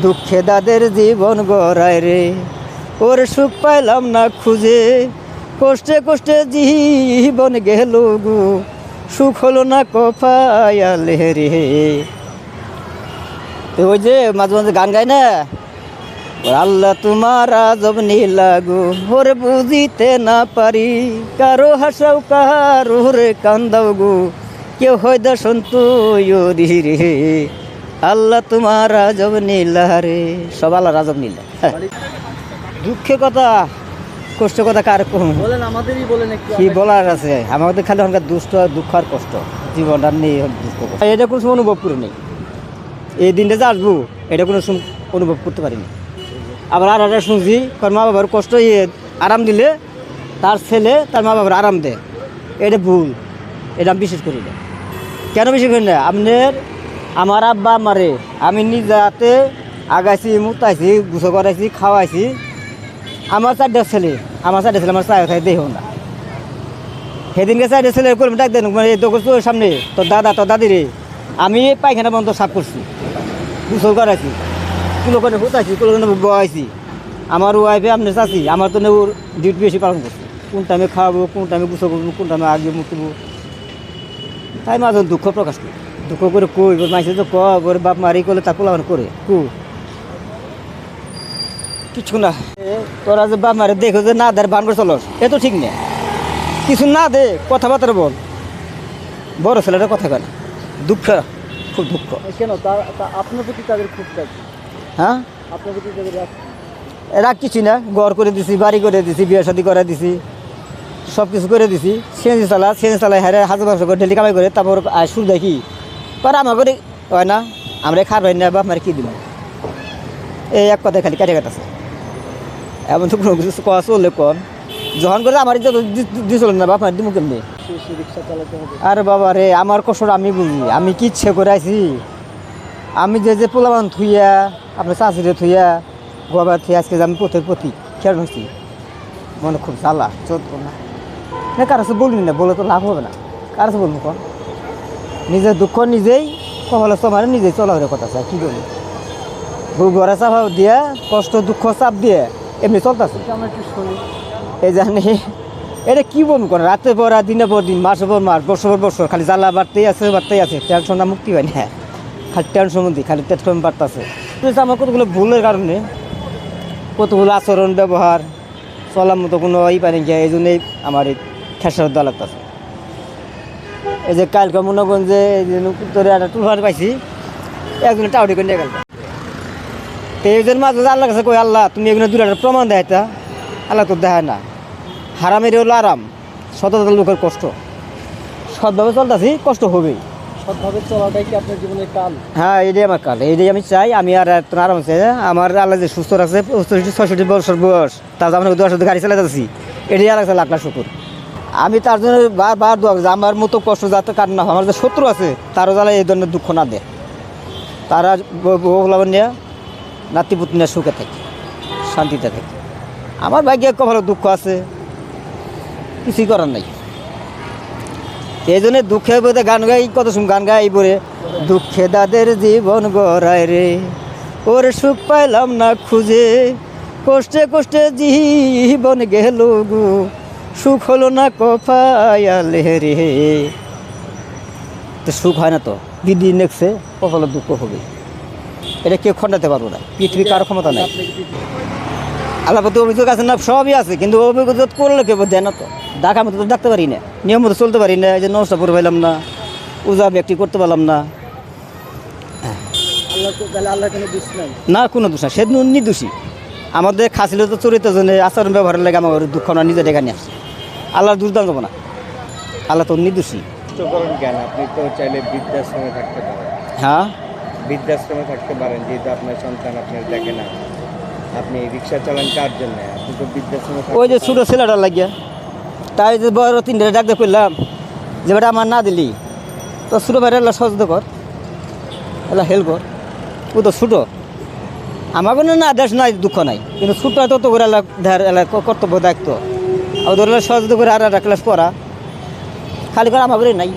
দুঃখে দাদের জীবন গড়ায় রে। ওর সুখ পাইলাম না খুঁজে। কষ্টে কষ্টে জীবন গেল গো। সুখ হলো না কপায়ালে রে। তো ওই যে মাঝে মাঝে গান গায় না? আল্লাহ তোমার আজব নীলাগু ওরে বুঝিতে না পারি। কারও হাসাও কারও রে কান্দাও গো। কেউ হয়তো সন্তু রে। আল্লাহ তোমার রাজব নীলা রে সব আল্লাহ রাজব নীলা। দুঃখের কথা কষ্ট কথা কার কম? বলেন আমাদেরই বলেন কি বলার আছে? আমাদের খালি অনেক দুষ্ট আর দুঃখ আর কষ্ট। জীবনটা নেই দুঃখ। এটা কোনো সময় অনুভব করিনি এই দিনটা যে আসব এটা কোনো সময় অনুভব করতে পারিনি। আবার আর একটা শুনছি কারণ মা বাবার কষ্ট ইয়ে আরাম দিলে তার ছেলে তার মা বাবার আরাম দেয়। এটা ভুল। এটা আমি বিশেষ করি না। কেন বিশেষ করি না? আপনার আমার আব্বা আমারে। আমি নিজে হাতে আগাইছি, মুতাইছি গুছো করাইছি, খাওয়াইছি। আমার চারটা ছেলে, আমার চারটা ছেলে আমার চায় খাই দেহ না। সেদিনকে চারটা ছেলে করলাম ডাক দেন মানে তো সামনে, তোর দাদা, তোর দাদি রে। আমি পায়খানা বন্ধ সাফ করছি, গুসল করাইছি। কুলো করে হুতাইছি কুলো করে বয়াইছি আমার ওয়াইফে আপনার চাষি আমার তো ওর ডিউটি বেশি পালন করছে। কোন টাইমে খাওয়াবো, কোন টাইমে গুছো করব, কোন টাইমে আগে মুখবো তাই মাঝে দুঃখ প্রকাশ করি। দুঃখ করে কই ওর মাইসে তো কয় বাপ মারি করলে তা পোলাপান করে। কু? কিছু না। তোরা যে বাপ মারে দেখো যে না দেয় বান করে চলস এ তো ঠিক নেই কিছু না দে কথাবার্তা বল। বড় ছেলেটা কথা কেন দুঃখ খুব দুঃখ। কেন? আপনার প্রতি তাদের খুব হ্যাঁ? আপনার প্রতি তাদের রাগ- কিছু না। ঘর করে দিছি বাড়ি করে দিছি বিয়ে শাদি করে দিছি সব কিছু করে দিছি। সিএনজি চালা সিএনজি চালাই হারে হাজার পাঁচশো করে ডেলি কামাই করে তারপর আয় সুর দেখি। পরে আমার করে হয় না, আমরা ভাই না, বাপ মারে কি দিব? এই এক কথায় খালি কাটে কাটাছে এমন তো কোনো কিছু কয়া চললে কন? যখন করে আমার দিছিল না, বাপ মার দিমু কেমনি? আরে বাবা রে, আমার কষ্টটা আমি বুঝি, আমি কি ইচ্ছে করে আছি আমি যে যে পোলাবান থুইয়া, আপনার চাষিরে থুইয়া গোবার থুইয়া আজকে আমি পথের প্রতি খেয়াল হয়েছি মনে খুব জ্বালা চোদ্দ না, কারও বলবি না, বলে তো লাভ হবে না। কারও বলব কন? নিজের দুঃখ নিজেই কপালে তোমার নিজেই চলাফেরা কথা আছে কী করবি বউ ঘরে চাপ দিয়ে কষ্ট দুঃখ চাপ দিয়ে এমনি চলতেছে। এই জানি এটা কি বলব কোন রাতে পর রাত দিনে পর দিন মাসে পর মাস বছর পর বছর খালি জ্বালা বাড়তেই আছে বাড়তেই আছে টেনশনটা মুক্তি হয় না খালি টেনশন মধ্যে খালি টেনশন বাড়তেছে আমার কতগুলো ভুলের কারণে কতগুলো আচরণ ব্যবহার চলার মতো কোনো ই পাই না এই জন্যই আমার এই খেসার দেওয়া লাগতেছে এই যে কালকে মনে করেন যে এই যে তোরে একটা টুলফার পাইছি একজনে টাউডি করে নিয়ে গেল। তো এই জন্য মাঝে আল্লাহ কাছে কই আল্লাহ তুমি এগুলো দুটা প্রমাণ দেয় তা। আল্লাহ তোর দেখায় না। হারামের হলো আরাম সততা লোকের কষ্ট। সৎভাবে চলতেছি কষ্ট হবেই। সৎভাবে চলাটাই কি আপনার জীবনের কাল? হ্যাঁ এটাই আমার কাল এটাই আমি চাই। আমি আর এত আরাম চাই আমার আল্লাহ যে সুস্থ রাখছে ছয়ষট্টি বছর বয়স তার আমি দশ গাড়ি চালাতে যাচ্ছি এটাই আল্লাহ লাখ লাখ শুকুর। আমি তার জন্য বার দোয়া করি যে আমার মতো কষ্ট যাতে কার না আমার যে শত্রু আছে, তারও জ্বালা এই ধরনের দুঃখ না দেয়। তারা বউ নিয়ে, নাতিপুত নিয়ে সুখে থাকে, শান্তিতে থাকে। আমার ভাগ্যে কখনো দুঃখ আছে। কিছুই করার নাই। এই জন্য দুঃখে বোধে গান গাই, কত সুম গান গাই বলে। দুঃখে দাদের জীবন গড়ায় রে। ওর সুখ পাইলাম না খুঁজে। কষ্টে কষ্টে জীবন গেল গো। সুখ হলো না কপায়ালে রে তো সুখ হয় না তো? দিদি নেকছে কপালে দুঃখ হবে। এটা কেউ খণ্ডাতে পারব না। পৃথিবী কারও ক্ষমতা নাই। আল্লাহ অভিযোগ আছে না? সবই আছে। কিন্তু অভিযোগ করলে কেউ দেয় না তো? ডাকা মতো তো ডাকতে পারি না। নিয়ম মতো চলতে পারি না। এই যে নষ্ট করে পাইলাম না। উজা ব্যক্তি করতে পারলাম না। না, কোনো দোষ না সে নির্দোষী আমাদের খাসিল তো চরিত্র জন্য আচরণ, ব্যবহারের লাগে আমার দুঃখ না নিজে ডেকে নিয়ে আসছে আল্লাহর দুর্দান্ত না আল্লাহ তো নির্দোষী। কষ্ট করেন কেন আপনি তো চাইলে বৃদ্ধাশ্রমে থাকতে পারেন। হ্যাঁ? বৃদ্ধাশ্রমে থাকতে পারেন যেহেতু আপনার সন্তান আপনার দেখে না। আপনি রিক্সা চালান কার জন্য? আপনি তো বৃদ্ধাশ্রমে ওই যে। ছোটো ছেলেটা লাগিয়া। তাই যে বড় তিনটে ডাকতে করলাম যে বেটা আমার না দিলি তো ছোটো ভাইরা এলা সহযোগ কর। এলা হেল্প কর। ও তো ছোটো। আমার কোনো না দেশ নাই দুঃখ নাই। কিন্তু ছোটো তত করে এলা ধার এলা কর্তব্য দায়িত্ব। আর ধরলে সহযোগিতা করে আর একটা ক্লাস করা খালি করে আমার করে নাই।